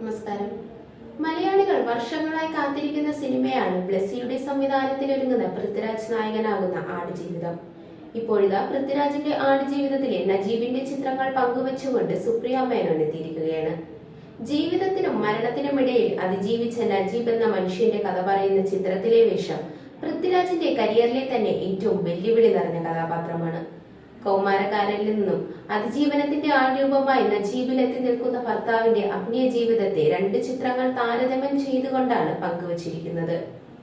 നമസ്കാരം. മലയാളികൾ വർഷങ്ങളായി കാത്തിരിക്കുന്ന സിനിമയാണ് ബ്ലസ്സിയുടെ സംവിധാനത്തിലൊരുങ്ങുന്ന പൃഥ്വിരാജ് നായകനാകുന്ന ആടുജീവിതം. ഇപ്പോഴിതാ പൃഥ്വിരാജിന്റെ ആടുജീവിതത്തിലെ നജീബിന്റെ ചിത്രങ്ങൾ പങ്കുവച്ചുകൊണ്ട് സുപ്രിയ മേനോൻ എത്തിയിരിക്കുകയാണ്. ജീവിതത്തിനും മരണത്തിനും ഇടയിൽ അതിജീവിച്ച നജീബ് എന്ന മനുഷ്യന്റെ കഥ പറയുന്ന ചിത്രത്തിലെ വേഷം പൃഥ്വിരാജിന്റെ കരിയറിലെ തന്നെ ഏറ്റവും വെല്ലുവിളി നിറഞ്ഞ കഥാപാത്രമാണ്. കൗമാരക്കാരനിൽ നിന്നും അതിജീവനത്തിന്റെ ആൾരൂപമായി നജീബിലെത്തി നിൽക്കുന്ന ഭർത്താവിന്റെ അഭിനയ ജീവിതത്തെ രണ്ട് ചിത്രങ്ങൾ താരതമ്യം ചെയ്തുകൊണ്ടാണ് പങ്കുവച്ചിരിക്കുന്നത്.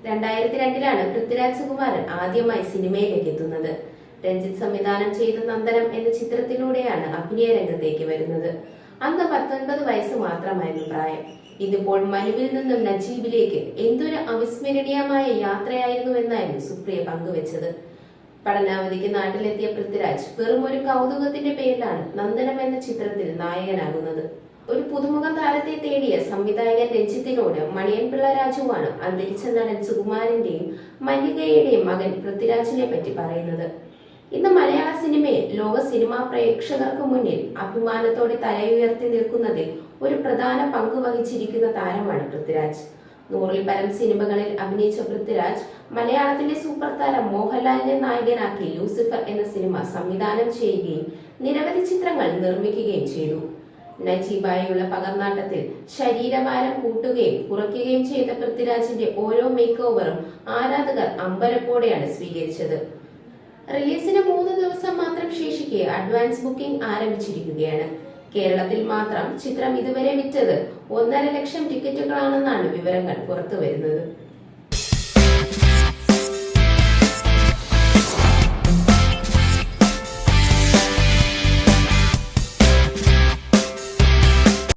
രണ്ടായിരത്തി രണ്ടിലാണ് പൃഥ്വിരാജ് സുകുമാരൻ ആദ്യമായി സിനിമയിലേക്ക് എത്തുന്നത്. രഞ്ജിത്ത് സംവിധാനം ചെയ്ത നന്ദനം എന്ന ചിത്രത്തിലൂടെയാണ് അഭിനയ രംഗത്തേക്ക് വരുന്നത്. അന്ന് പത്തൊൻപത് വയസ്സ് മാത്രമായിരുന്നു പ്രായം. ഇതിപ്പോൾ മനുവിൽ നിന്നും നജീബിലേക്ക് എന്തൊരു അവിസ്മരണീയമായ യാത്രയായിരുന്നു എന്നായിരുന്നു സുപ്രിയ പങ്കുവച്ചത്. പഠനാവധിക്ക് നാട്ടിലെത്തിയ പൃഥ്വിരാജ് വെറും ഒരു കൗതുകത്തിന്റെ പേരിലാണ് നന്ദനം എന്ന ചിത്രത്തിൽ നായകനാകുന്നത്. ഒരു പുതുമുഖ താരത്തെ തേടിയ സംവിധായകൻ രഞ്ജിത്തിനോട് മണിയൻപിള്ള രാജുവാണ് അന്തരിച്ച നടൻ സുകുമാരന്റെയും മല്ലികയുടെയും മകൻ പൃഥ്വിരാജിനെ പറ്റി പറയുന്നത്. ഇന്ന് മലയാള സിനിമയിൽ ലോക സിനിമാ പ്രേക്ഷകർക്ക് മുന്നിൽ അഭിമാനത്തോടെ തലയുയർത്തി നിൽക്കുന്നതിൽ ഒരു പ്രധാന പങ്ക് വഹിച്ചിരിക്കുന്ന താരമാണ് പൃഥ്വിരാജ്. നൂറിൽ പരം സിനിമകളിൽ അഭിനയിച്ച പൃഥ്വിരാജ് മലയാളത്തിന്റെ സൂപ്പർ താരം മോഹൻലാലിനെ നായകനാക്കി ലൂസിഫർ എന്ന സിനിമ സംവിധാനം ചെയ്യുകയും നിരവധി ചിത്രങ്ങൾ നിർമ്മിക്കുകയും ചെയ്തു. നജീബായുള്ള പകർന്നാട്ടത്തിൽ ശരീരഭാരം കൂട്ടുകയും കുറയ്ക്കുകയും ചെയ്ത പൃഥ്വിരാജിന്റെ ഓരോ മേക്ക് ഓവറും ആരാധകർ അമ്പരപ്പോടെയാണ് സ്വീകരിച്ചത്. റിലീസിന് മൂന്ന് ദിവസം മാത്രം ശേഷിക്കെ അഡ്വാൻസ് ബുക്കിംഗ് ആരംഭിച്ചിരിക്കുകയാണ്. കേരളത്തിൽ മാത്രം ചിത്രം ഇതുവരെ വിറ്റത് ഒന്നര ലക്ഷം ടിക്കറ്റുകളാണെന്നാണ് വിവരങ്ങൾ പുറത്തുവരുന്നത്.